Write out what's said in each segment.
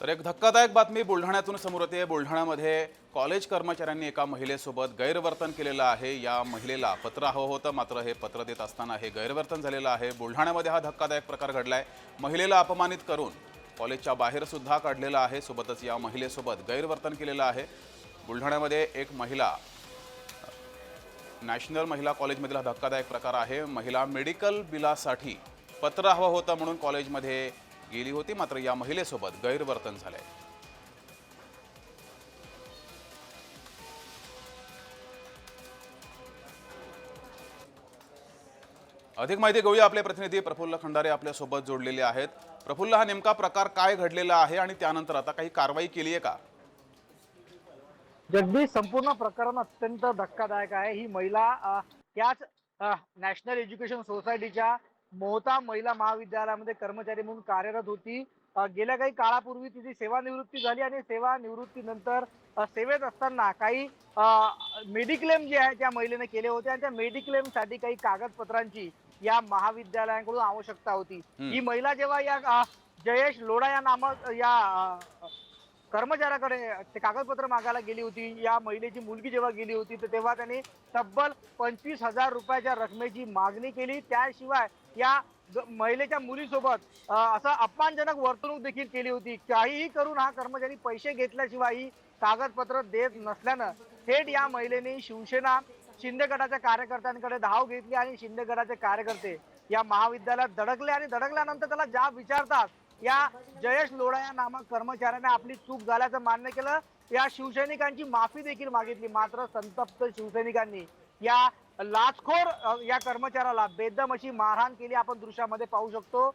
तर एक धक्कादायक बातमी बुलढाण्यातून समोर येते. बुलढाण्यामध्ये कॉलेज कर्मचाऱ्यांनी एका महिलेसोबत गैरवर्तन केलेलं आहे. या महिलेला पत्र हवं होतं मात्र हे पत्र देत असताना हे गैरवर्तन झालेलं आहे. बुलढाण्यामध्ये हा धक्कादायक प्रकार घडलाय. महिलेला अपमानित करून कॉलेजच्या बाहेर सुद्धा काढलेला आहे. सोबतच या महिलेसोबत गैरवर्तन केलेलं आहे. बुलढाण्यामध्ये एक महिला नॅशनल महिला कॉलेजमधील हा धक्कादायक प्रकार आहे. महिला मेडिकल बिलासाठी पत्र हवं होतं म्हणून कॉलेजमध्ये गेली होती मात्र या महिलेसोबत गैरवर्तन झालंय. अधिक माहिती घेऊया आपले प्रतिनिधी. प्रफुल्ल खंडारे आपल्यासोबत जोडलेले आहेत. प्रफुल्ल हा नेमका प्रकार काय घडलेला आहे आणि त्यानंतर आता काही कारवाई केली आहे का? जगदीश संपूर्ण प्रकरण अत्यंत धक्कादायक आहे. ही महिला त्याच नॅशनल एज्युकेशन सोसायटीच्या मोहता महिला महाविद्यालयामध्ये कर्मचारी म्हणून कार्यरत होती गेल्या काही काळापूर्वी तिची सेवानिवृत्ती झाली आणि सेवानिवृत्तीनंतर सेवेत असताना काही मेडिक्लेम जे आहे त्या महिलेने केले होते आणि त्या मेडिक्लेमसाठी काही कागदपत्रांची या महाविद्यालयाकडून आवश्यकता होती. ही महिला जेव्हा या जयेश लोढा या नामक या कर्मचाऱ्याकडे ते कागदपत्र मागायला गेली होती. या महिलेची मुलगी जेव्हा गेली होती तर तेव्हा त्यांनी तब्बल पंचवीस हजार रुपयाच्या रकमेची मागणी केली. त्याशिवाय या महिलेच्या मुलीसोबत असं अपमानजनक वर्तणूक देखील केली होती. काहीही करून हा कर्मचारी पैसे घेतल्याशिवाय ही कागदपत्र देत नसल्यानं थेट या महिलेने शिवसेना शिंदे गटाच्या कार्यकर्त्यांकडे धाव घेतली आणि शिंदे गटाचे कार्यकर्ते या महाविद्यालयात धडकले आणि धडकल्यानंतर त्याला ज्या विचारतात या जयेश लोढा या नामक कर्मचाऱ्याने आपली चूक झाल्याचं मान्य केलं. या शिवसैनिकांची माफी देखील मागितली मात्र संतप्त शिवसैनिकांनी. या लाचखोर या कर्मचाऱ्याला बेदम अशी मारहाण केली. आपण दृश्यामध्ये पाहू शकतो.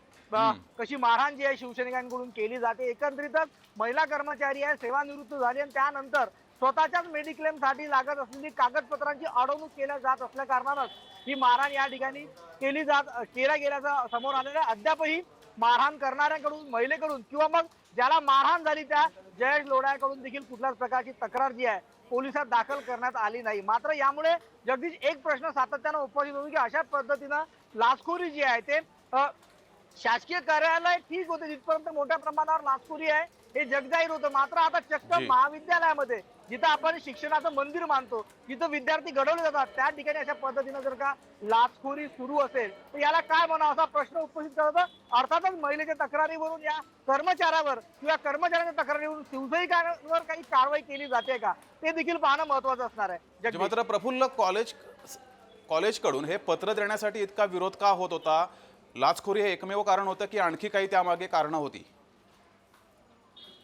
कशी मारहाण जी आहे शिवसैनिकांकडून केली जाते. एकंदरीतच महिला कर्मचारी आहे सेवानिवृत्त झाली आणि त्यानंतर स्वतःच्याच मेडिक्लेमसाठी लागत असलेली कागदपत्रांची अडवणूक केल्या जात असल्या कारणानच ही मारहाण या ठिकाणी केली जात केल्या गेल्याचं समोर आलेलं आहे. अद्यापही मारहाण करणाऱ्यांकडून महिलेकडून किंवा मग ज्याला मारहाण झाली त्या जयेश लोढ्याकडून देखील कुठल्याच प्रकारची तक्रार जी आहे पोलिसात दाखल करण्यात आली नाही. मात्र यामुळे जगदीश एक प्रश्न सातत्यानं उपस्थित होतो की अशा पद्धतीनं लाचखोरी जी आहे ते शासकीय कार्यालय ठीक होते. जिथपर्यंत मोठ्या प्रमाणावर लाचखोरी आहे हे जगजाहीर होतं. मात्र आता चक्क जी. महाविद्यालयामध्ये जिथं आपण शिक्षणाचं मंदिर मानतो जिथं विद्यार्थी घडवले जातात. त्या ठिकाणी अशा पद्धतीनं जर का लाचखोरी सुरू असेल तर याला काय म्हणावं असा प्रश्न उपस्थित करत अर्थातच महिलेच्या तक्रारीवरून या कर्मचाऱ्यावर किंवा कर्मचाऱ्यांच्या तक्रारीवरून शिवसैनिकांवर काही कारवाई केली जाते का? ते देखील पाहणं महत्वाचं असणार आहे. जे जगदीश. मात्र प्रफुल्ल कॉलेज कॉलेजकडून हे पत्र देण्यासाठी इतका विरोध का होत होता? लाचखोरी हे एकमेव कारण होतं की आणखी काही त्यामागे कारणं होती.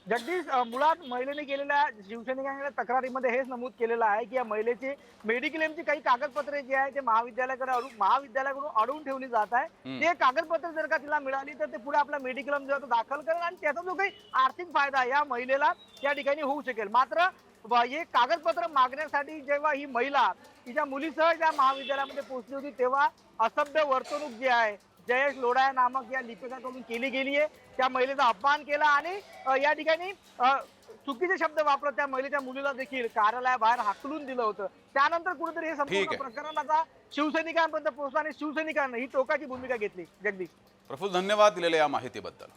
जगदीश मुळात महिलेने केलेल्या शिवसैनिकांच्या तक्रारीमध्ये हेच नमूद केलेलं आहे की या महिलेची मेडिक्लेमची काही कागदपत्रे जी आहे ते महाविद्यालयाकडे महाविद्यालयाकडून अडवून ठेवली जात आहे. ते कागदपत्र जर का तिला मिळाली तर ते पुढे आपला मेडिक्लेम जो दाखल करेल आणि त्याचा जो काही आर्थिक फायदा या महिलेला या ठिकाणी होऊ शकेल. मात्र हे कागदपत्र मागण्यासाठी जेव्हा ही महिला तिच्या मुलीसह ज्या महाविद्यालयामध्ये पोहोचली होती तेव्हा असभ्य वर्तणूक जी आहे जयेश लोढा नामक या लिपिकाकडून केली गेली आहे. त्या महिलेचा अपमान केला आणि या ठिकाणी चुकीचे शब्द वापरत त्या महिलेच्या मुलीला देखील कार्यालयाबाहेर हाकलून दिलं होतं. त्यानंतर कुठेतरी हे संपूर्ण आहे. प्रकरणाचा शिवसैनिकांपर्यंत पोहोचला आणि शिवसैनिकांनी ही टोकाची भूमिका घेतली. जगदीश. प्रफुल्ल धन्यवाद दिलेल्या या माहितीबद्दल.